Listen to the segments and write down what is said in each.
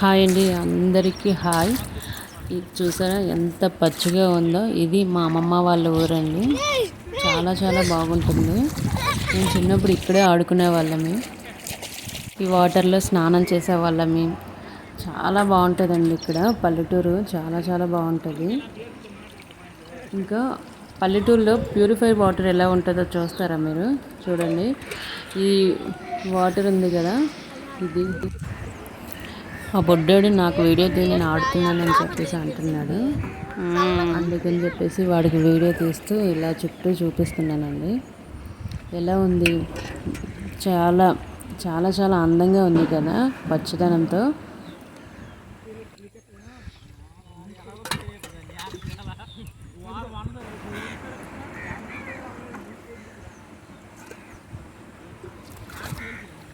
Hi అండి అందరికీ hi. ఇది చూసారా ఎంత పచ్చిగా ఉందో. ఇది మా అమ్మమ్మ వాళ్ళ ఊరండి. చాలా చాలా బాగుంటుంది. మేము చిన్నప్పుడు ఇక్కడే ఆడుకునే వాళ్ళమి ఈ వాటర్లో స్నానం చేసేవాళ్ళమే చాలా బాగుంటుందండి ఇక్కడ. పల్లెటూరు చాలా చాలా బాగుంటుంది. ఇంకా పల్లెటూరులో ప్యూరిఫై వాటర్ ఎలా ఉంటుందో చూస్తారా మీరు? చూడండి. ఈ వాటర్ ఉంది కదా. ఇది ఆ బొడ్డోడు నాకు వీడియో తీసి నేను ఆడుతున్నానని చెప్పేసి అంటున్నాడు. అందుకని చెప్పేసి వాడికి వీడియో తీస్తూ ఇలా చుట్టూ చూపిస్తున్నానండి. ఎలా ఉంది? చాలా చాలా చాలా అందంగా ఉంది కదా పచ్చదనంతో.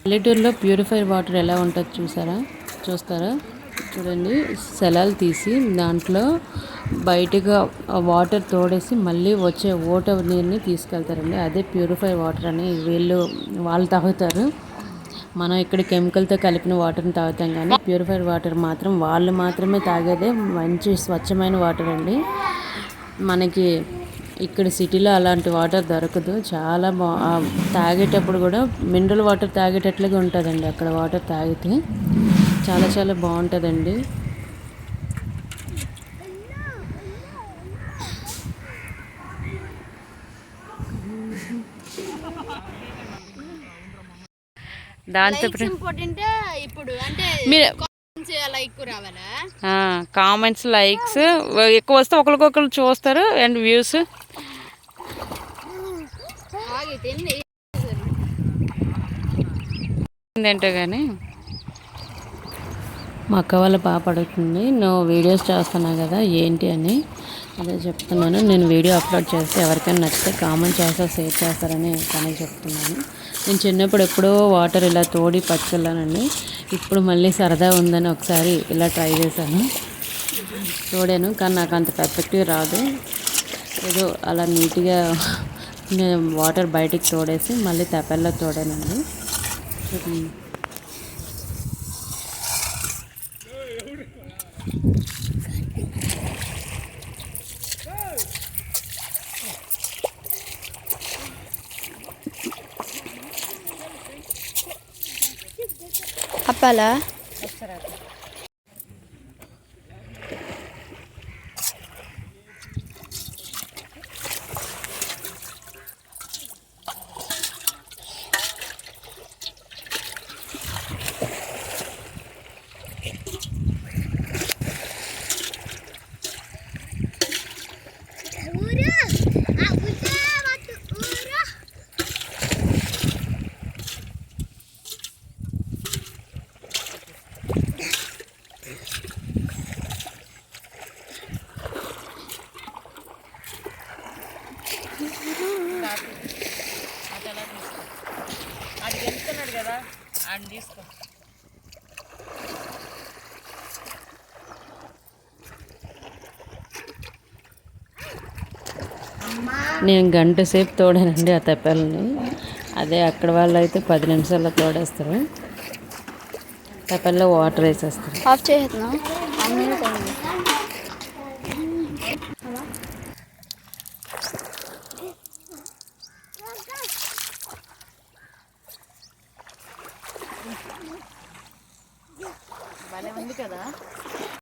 పల్లెటూరులో ప్యూరిఫైడ్ వాటర్ ఎలా ఉంటుంది చూసారా? చూస్తారా? చూడండి సెలాలు తీసి దాంట్లో బయటగా వాటర్ తోడేసి మళ్ళీ వచ్చే ఓట నీరుని తీసుకెళ్తారండి. అదే ప్యూరిఫై వాటర్ అని వీళ్ళు వాళ్ళు తాగుతారు. మనం ఇక్కడ కెమికల్తో కలిపిన వాటర్ని తాగుతాం కానీ ప్యూరిఫైడ్ వాటర్ మాత్రం వాళ్ళు మాత్రమే తాగేదే మంచి స్వచ్ఛమైన వాటర్ అండి. మనకి ఇక్కడ సిటీలో అలాంటి వాటర్ దొరకదు. చాలా బా తాగేటప్పుడు కూడా మినరల్ వాటర్ తాగేటట్లుగా ఉంటుందండి అక్కడ వాటర్ తాగితే. చాలా చాలా బాగుంటుందండి. దాంతో మీరు కామెంట్స్ లైక్స్ ఎక్కువ వస్తే ఒకరికొకరు చూస్తారు అండ్ వ్యూస్ ఏంటో కానీ మా అక్క వాళ్ళ పాప అడుగుతుంది నువ్వు వీడియోస్ చేస్తున్నావు కదా ఏంటి అని? అదే చెప్తున్నాను. నేను వీడియో అప్లోడ్ చేస్తే ఎవరికైనా నచ్చితే కామెంట్ చేస్తా షేర్ చేస్తారని తనకి చెప్తున్నాను. నేను చిన్నప్పుడు ఎప్పుడో వాటర్ ఇలా తోడి పట్టుకెళ్ళానండి. ఇప్పుడు మళ్ళీ సరదా ఉందని ఒకసారి ఇలా ట్రై చేశాను. తోడాను కానీ నాకు అంత పర్ఫెక్ట్గా రాదు. ఏదో అలా నీట్గా నేను వాటర్ బయటికి తోడేసి మళ్ళీ తెప్పల్లో తోడానండి. அப்பாலா ఆయన తీసుకో. నేను గంట సేపు తోడానండి ఆ తెప్పల్ని. అదే అక్కడ వాళ్ళు అయితే పది నిమిషాల్లో తోడేస్తారు. తెప్పల్లో వాటర్ వేసేస్తారు. ఆఫ్ కదా?